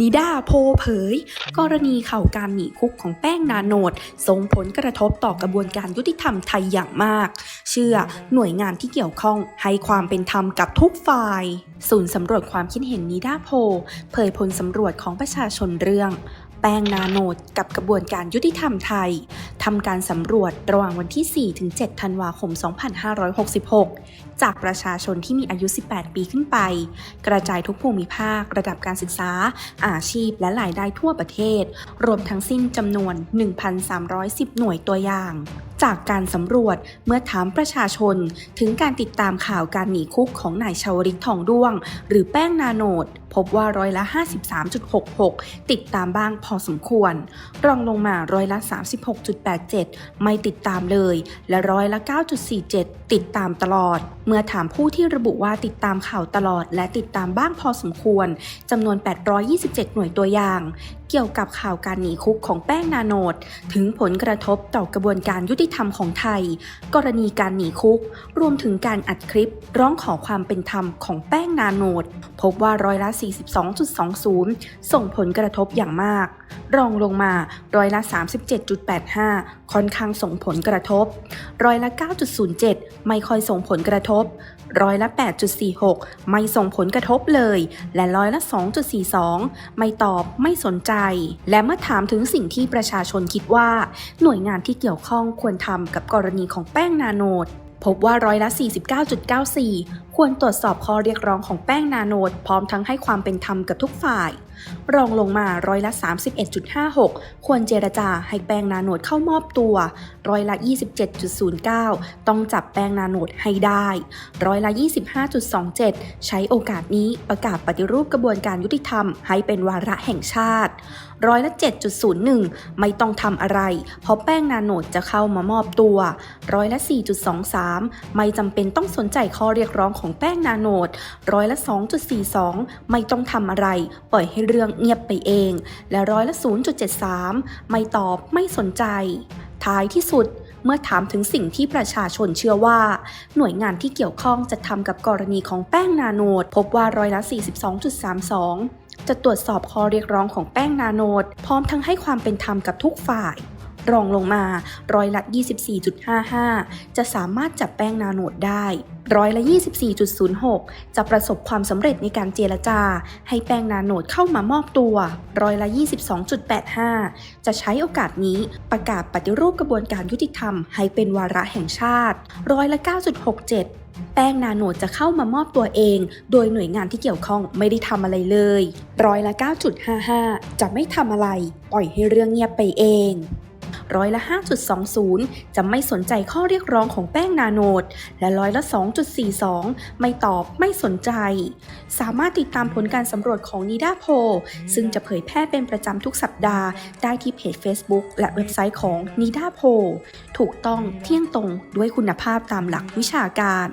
นิดาโพเผย กรณีข่าวการหนีคุกของแป้งนาโนดส่งผลกระทบต่อกระบวนการยุติธรรมไทยอย่างมาก เชื่อหน่วยงานที่เกี่ยวข้องให้ความเป็นธรรมกับทุกฝ่าย ศูนย์สำรวจความคิดเห็นนิดาโพ เผยผลสำรวจของประชาชนเรื่อง แป้งนาโนดกับกระบวนการยุติธรรมไทยทำการสำรวจระหว่างวันที่ 4-7 ธันวาคม 2566 จากประชาชนที่มีอายุ 18 ปีขึ้นไป กระจายทุกภูมิภาค ระดับการศึกษา อาชีพ และรายได้ทั่วประเทศ รวมทั้งสิ้นจำนวน 1,310 หน่วยตัวอย่าง จากการสำรวจเมื่อถามประชาชน ถึงการติดตามข่าวการหนีคุกของนายชาวริตทองด้วง หรือแป้งนาโนด พบว่าร้อยละ 53.66 ติดตามบ้างพอสมควร รองลงมาร้อยละ 36.87 ไม่ติดตามเลย และร้อยละ 9.47 ติดตามตลอด เมื่อถามผู้ที่ระบุว่าติดตามข่าวตลอด และติดตามบ้างพอสมควรจำนวน 827 หน่วยตัวอย่าง เกี่ยวกับข่าวการหนีคุกของแป้งนาโนดถึงผลกระทบต่อกระบวนการยุติธรรมของไทย กรณีการหนีคุก รวมถึงการอัดคลิป ร้องขอความเป็นธรรมของแป้งนาโนดพบว่าร้อยละ42.20 ส่งผลกระทบอย่างมาก รองลงมาร้อยละ 37.85 ค่อนข้างส่งผลกระทบ ร้อยละ 9.07 ไม่ค่อยส่งผลกระทบ ร้อยละ 8.46 ไม่ส่งผลกระทบเลย และร้อยละ 2.42 ไม่ตอบไม่สนใจ และเมื่อถามถึงสิ่งที่ประชาชนคิดว่า หน่วยงานที่เกี่ยวข้องควรทำกับกรณีของแป้งนาโนดพบว่าร้อยละ 49.94 ควรตรวจสอบข้อเรียกร้องของแป้งนาโนดพร้อมทั้งให้ความเป็นธรรมกับทุกฝ่าย รองลงมาร้อยละ 31.56 ควรเจรจาให้แป้งนาโนดเข้ามอบตัว ร้อยละ 27.09 ต้องจับแป้งนาโนดให้ได้ ร้อยละ 25.27 ใช้โอกาสนี้ประกาศปฏิรูปกระบวนการยุติธรรม ให้เป็นวาระแห่งชาติ ร้อยละ 7.01 ไม่ต้องทำอะไร เพราะแป้งนาโนดจะเข้ามามอบตัว ร้อยละ 4.23 ไม่จำเป็นต้องสนใจข้อเรียกร้องของแป้งนาโนดร้อยละ 2.42 ไม่ต้องทำอะไร ปล่อยให้เรื่องเงียบไปเอง และร้อยละ 0.73 ไม่ตอบไม่สนใจ ท้ายที่สุดเมื่อถามถึงสิ่งที่ประชาชนเชื่อว่า หน่วยงานที่เกี่ยวข้องจะทำกับกรณีของแป้งนาโนด พบว่าร้อยละ 42.32 จะตรวจสอบข้อเรียกร้องของแป้งนาโนด พร้อมทั้งให้ความเป็นธรรมกับทุกฝ่าย รองลงมาร้อยละ 24.55 จะสามารถจับแป้งนาโนดได้ร้อยละ 24.06 จะประสบความสำเร็จในการเจรจา ให้แป้งนาโนดเข้ามามอบตัวร้อยละ 22.85 จะใช้โอกาสนี้ประกาศปฏิรูปกระบวนการยุติธรรมให้เป็นวาระแห่งชาติร้อยละ 9.67แป้งนาโนดจะเข้ามามอบตัวเอง โดยหน่วยงานที่เกี่ยวข้องไม่ได้ทำอะไรเลย ร้อยละ 9.55 จะไม่ทำอะไร ปล่อยให้เรื่องเงียบไปเอง ร้อยละ 5.20 จะไม่สนใจข้อเรียกร้องของแป้งนาโนด และร้อยละ 2.42 ไม่ตอบไม่สนใจ สามารถติดตามผลการสำรวจของนิดาโพซึ่งจะเผยแพร่เป็นประจำทุกสัปดาห์ ได้ที่เพจ Facebook และเว็บไซต์ของนิดาโพถูกต้องเที่ยงตรงด้วยคุณภาพตามหลักวิชาการ